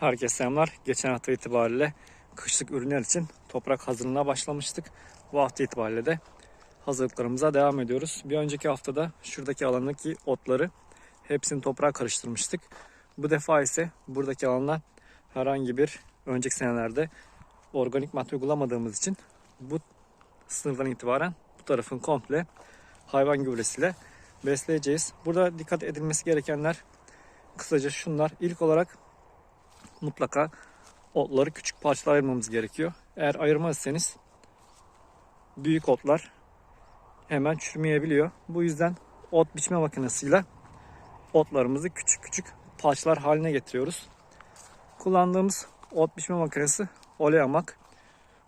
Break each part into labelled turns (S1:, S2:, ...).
S1: Herkese selamlar. Geçen hafta itibariyle kışlık ürünler için toprak hazırlığına başlamıştık. Bu hafta itibariyle de hazırlıklarımıza devam ediyoruz. Bir önceki haftada şuradaki alandaki otları hepsini toprağa karıştırmıştık. Bu defa ise buradaki alana herhangi bir önceki senelerde organik madde uygulamadığımız için bu sınırdan itibaren bu tarafın komple hayvan gübresiyle besleyeceğiz. Burada dikkat edilmesi gerekenler kısaca şunlar. İlk olarak mutlaka otları küçük parçalara ayırmamız gerekiyor. Eğer ayırmazsanız büyük otlar hemen çürümeyebiliyor. Bu yüzden ot biçme makinesiyle otlarımızı küçük küçük parçalar haline getiriyoruz. Kullandığımız ot biçme makinesi Oleamak.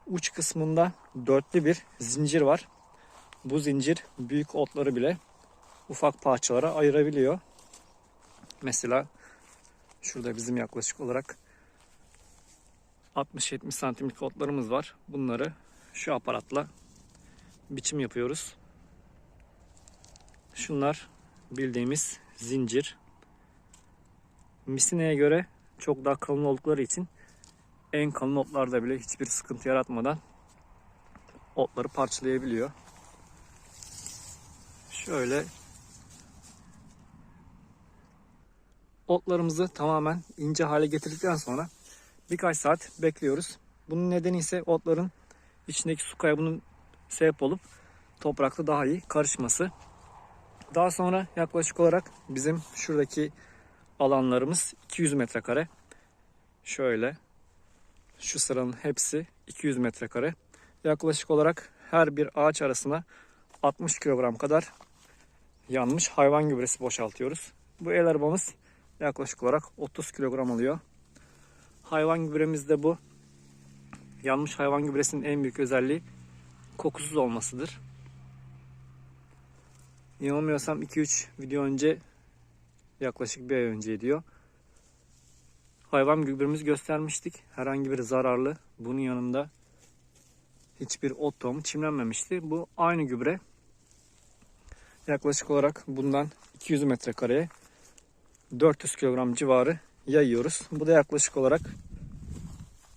S1: Uç kısmında dörtlü bir zincir var. Bu zincir büyük otları bile ufak parçalara ayırabiliyor. Mesela şurada bizim yaklaşık olarak 60-70 santimlik otlarımız var. Bunları şu aparatla biçim yapıyoruz. Şunlar bildiğimiz zincir. Misineye göre çok daha kalın oldukları için en kalın otlarda bile hiçbir sıkıntı yaratmadan otları parçalayabiliyor. Şöyle otlarımızı tamamen ince hale getirdikten sonra birkaç saat bekliyoruz. Bunun nedeni ise otların içindeki su kaybının sebep olup toprakta daha iyi karışması. Daha sonra yaklaşık olarak bizim şuradaki alanlarımız 200 metrekare. Şöyle şu sıranın hepsi 200 metrekare. Yaklaşık olarak her bir ağaç arasına 60 kilogram kadar yanmış hayvan gübresi boşaltıyoruz. Bu el arabamız yaklaşık olarak 30 kilogram alıyor. Hayvan gübremiz de bu. Yanmış hayvan gübresinin en büyük özelliği kokusuz olmasıdır. Yanılmıyorsam 2-3 video önce yaklaşık bir ay önce diyor. Hayvan gübremizi göstermiştik. Herhangi bir zararlı. Bunun yanında hiçbir ot tohumu çimlenmemişti. Bu aynı gübre. Yaklaşık olarak bundan 200 metrekareye 400 kilogram civarı yayıyoruz. Bu da yaklaşık olarak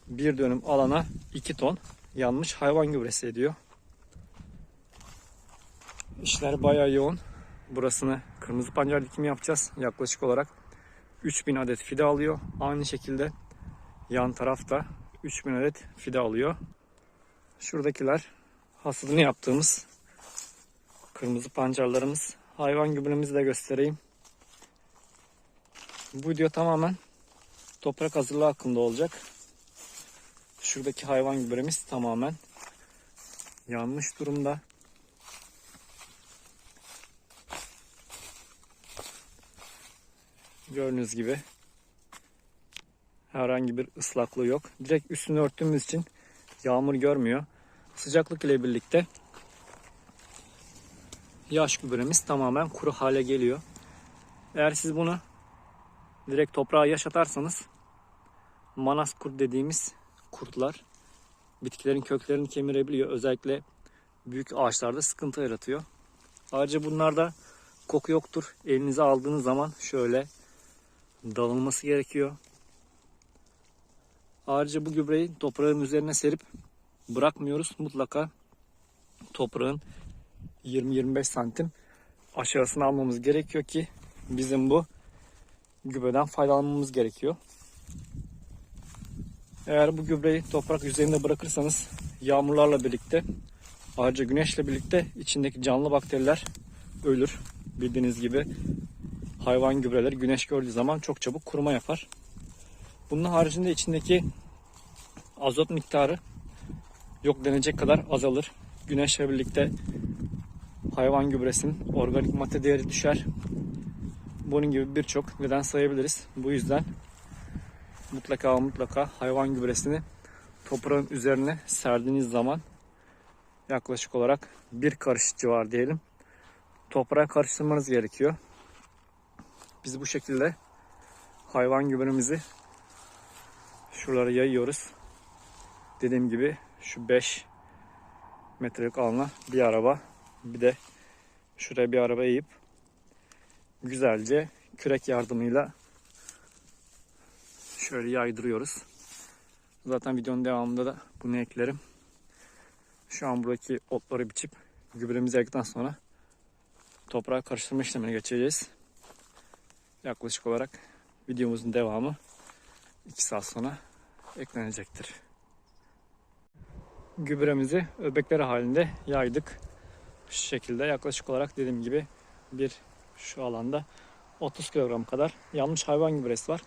S1: bir dönüm alana 2 ton yanmış hayvan gübresi ediyor. İşler bayağı yoğun. Burasını kırmızı pancar dikimi yapacağız. Yaklaşık olarak 3000 adet fide alıyor. Aynı şekilde yan tarafta 3000 adet fide alıyor. Şuradakiler hasadını yaptığımız kırmızı pancarlarımız. Hayvan gübremizi de göstereyim. Bu video tamamen toprak hazırlığı hakkında olacak. Şuradaki hayvan gübremiz tamamen yanmış durumda. Gördüğünüz gibi herhangi bir ıslaklığı yok. Direkt üstünü örttüğümüz için yağmur görmüyor. Sıcaklık ile birlikte yaş gübremiz tamamen kuru hale geliyor. Eğer siz bunu direkt toprağa yaş atarsanız manas kurt dediğimiz kurtlar bitkilerin köklerini kemirebiliyor. Özellikle büyük ağaçlarda sıkıntı yaratıyor. Ayrıca bunlarda koku yoktur. Elinize aldığınız zaman şöyle dalınması gerekiyor. Ayrıca bu gübreyi toprağın üzerine serip bırakmıyoruz. Mutlaka toprağın 20-25 santim aşağısına almamız gerekiyor ki bizim bu gübreden faydalanmamız gerekiyor. Eğer bu gübreyi toprak yüzeyinde bırakırsanız yağmurlarla birlikte ayrıca güneşle birlikte içindeki canlı bakteriler ölür. Bildiğiniz gibi hayvan gübreleri güneş gördüğü zaman çok çabuk kuruma yapar. Bunun haricinde içindeki azot miktarı yok denecek kadar azalır. Güneşle birlikte hayvan gübresinin organik madde değeri düşer. Bunun gibi birçok neden sayabiliriz. Bu yüzden mutlaka mutlaka hayvan gübresini toprağın üzerine serdiğiniz zaman yaklaşık olarak bir karış civar diyelim. Toprağa karıştırmanız gerekiyor. Biz bu şekilde hayvan gübremizi şuralara yayıyoruz. Dediğim gibi şu 5 metrelik alana bir araba bir de şuraya bir araba eğip güzelce kürek yardımıyla şöyle yaydırıyoruz. Zaten videonun devamında da bunu eklerim. Şu an buradaki otları biçip gübremizi ekledikten sonra toprağa karıştırma işlemine geçeceğiz. Yaklaşık olarak videomuzun devamı 2 saat sonra eklenecektir. Gübremizi öbekleri halinde yaydık. Şu şekilde yaklaşık olarak dediğim gibi bir şu alanda 30 kilogram kadar yanmış hayvan gübresi var.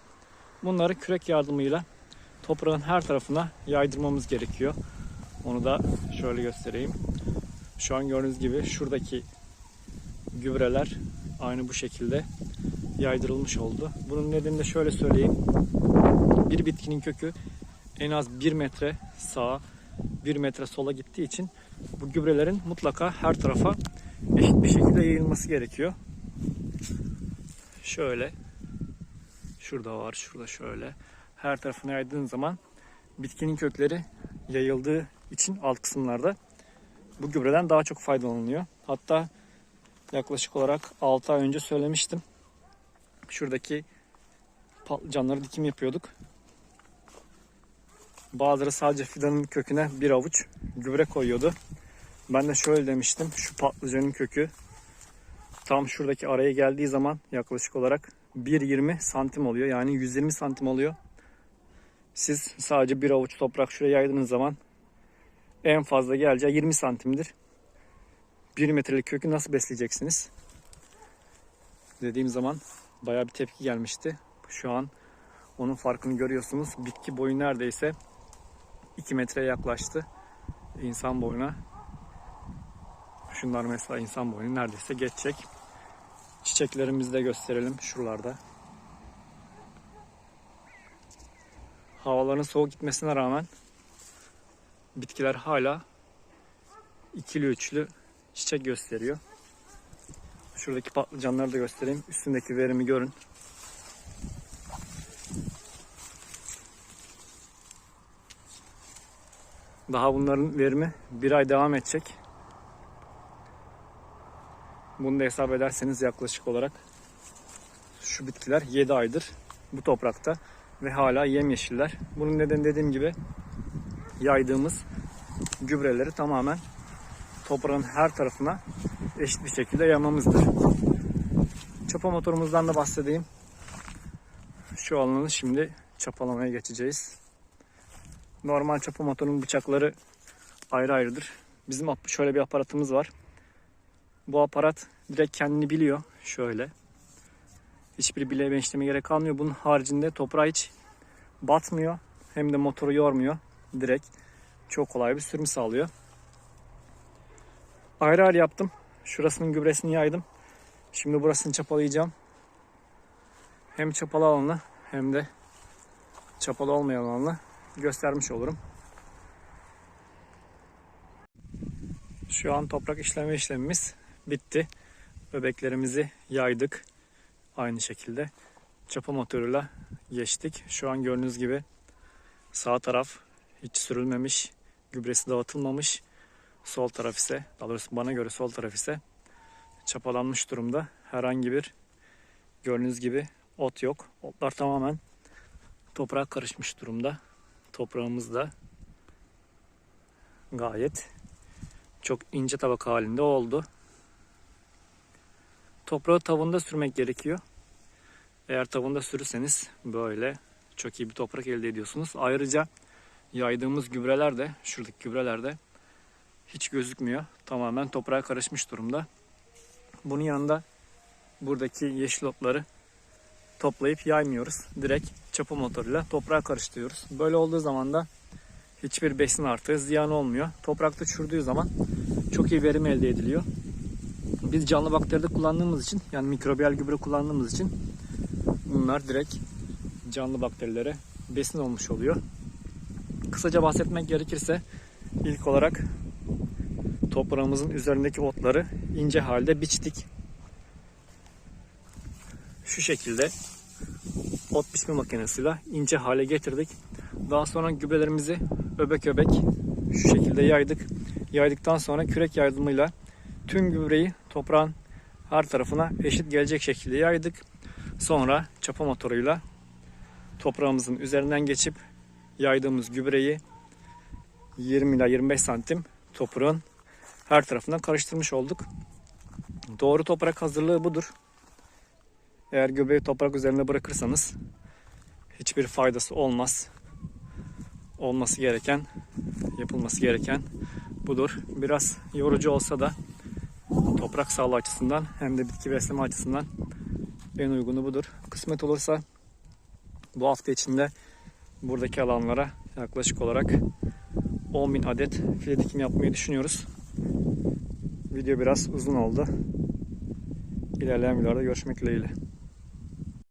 S1: Bunları kürek yardımıyla toprağın her tarafına yaydırmamız gerekiyor. Onu da şöyle göstereyim. Şu an gördüğünüz gibi şuradaki gübreler aynı bu şekilde yaydırılmış oldu. Bunun nedenini de şöyle söyleyeyim. Bir bitkinin kökü en az 1 metre sağa, 1 metre sola gittiği için bu gübrelerin mutlaka her tarafa eşit bir şekilde yayılması gerekiyor. Şöyle şurada var, şurada şöyle. Her tarafına yaydığın zaman bitkinin kökleri yayıldığı için alt kısımlarda bu gübreden daha çok faydalanılıyor. Hatta yaklaşık olarak 6 ay önce söylemiştim. Şuradaki patlıcanları dikim yapıyorduk. Bazıları sadece fidanın köküne bir avuç gübre koyuyordu. Ben de şöyle demiştim. Şu patlıcanın kökü tam şuradaki araya geldiği zaman yaklaşık olarak 1.20 santim oluyor. Yani 120 santim oluyor. Siz sadece bir avuç toprak şuraya yaydığınız zaman en fazla geleceği 20 santimdir. 1 metrelik kökü nasıl besleyeceksiniz? Dediğim zaman bayağı bir tepki gelmişti. Şu an onun farkını görüyorsunuz. Bitki boyu neredeyse 2 metreye yaklaştı. İnsan boyuna. Şunlar mesela insan boyunu neredeyse geçecek. Çiçeklerimizi de gösterelim şuralarda. Havaların soğuk gitmesine rağmen bitkiler hala ikili üçlü çiçek gösteriyor. Şuradaki patlıcanları da göstereyim. Üstündeki verimi görün. Daha bunların verimi bir ay devam edecek. Bunu da hesap ederseniz yaklaşık olarak şu bitkiler 7 aydır bu toprakta ve hala yemyeşiller. Bunun nedeni dediğim gibi yaydığımız gübreleri tamamen toprağın her tarafına eşit bir şekilde yamamızdır. Çapa motorumuzdan da bahsedeyim. Şu alanı şimdi çapalamaya geçeceğiz. Normal çapa motorunun bıçakları ayrı ayrıdır. Bizim şöyle bir aparatımız var. Bu aparat direkt kendini biliyor. Şöyle. Hiçbir bileğe işleme gerek kalmıyor. Bunun haricinde toprağa hiç batmıyor. Hem de motoru yormuyor. Direkt çok kolay bir sürüm sağlıyor. Ayrı ayrı yaptım. Şurasının gübresini yaydım. Şimdi burasını çapalayacağım. Hem çapalı alanı hem de çapalı olmayan alanı göstermiş olurum. Şu an toprak işleme işlemimiz bitti. Bebeklerimizi yaydık. Aynı şekilde çapa motoruyla geçtik. Şu an gördüğünüz gibi sağ taraf hiç sürülmemiş, gübresi dağıtılmamış. Sol taraf ise, daha doğrusu bana göre sol taraf ise çapalanmış durumda. Herhangi bir gördüğünüz gibi ot yok. Otlar tamamen toprağa karışmış durumda. Toprağımız da gayet çok ince tabaka halinde oldu. Toprağı tavında sürmek gerekiyor. Eğer tavında sürürseniz böyle çok iyi bir toprak elde ediyorsunuz. Ayrıca yaydığımız gübreler de şuradaki gübreler de hiç gözükmüyor. Tamamen toprağa karışmış durumda. Bunun yanında buradaki yeşil otları toplayıp yaymıyoruz. Direkt çapa motoruyla toprağa karıştırıyoruz. Böyle olduğu zaman da hiçbir besin artığı ziyan olmuyor. Toprakta çürüdüğü zaman çok iyi verim elde ediliyor. Biz canlı bakteride kullandığımız için yani mikrobiyal gübre kullandığımız için bunlar direkt canlı bakterilere besin olmuş oluyor. Kısaca bahsetmek gerekirse ilk olarak toprağımızın üzerindeki otları ince halde biçtik. Şu şekilde ot biçme makinesiyle ince hale getirdik. Daha sonra gübrelerimizi öbek öbek şu şekilde yaydık. Yaydıktan sonra kürek yardımıyla tüm gübreyi toprağın her tarafına eşit gelecek şekilde yaydık. Sonra çapa motoruyla toprağımızın üzerinden geçip yaydığımız gübreyi 20 ila 25 santim toprağın her tarafından karıştırmış olduk. Doğru toprak hazırlığı budur. Eğer gübreyi toprak üzerine bırakırsanız hiçbir faydası olmaz. Olması gereken, yapılması gereken budur. Biraz yorucu olsa da toprak sağlığı açısından hem de bitki besleme açısından en uygunu budur. Kısmet olursa bu hafta içinde buradaki alanlara yaklaşık olarak 10.000 adet file dikim yapmayı düşünüyoruz. Video biraz uzun oldu. İlerleyen videolarda görüşmek dileğiyle.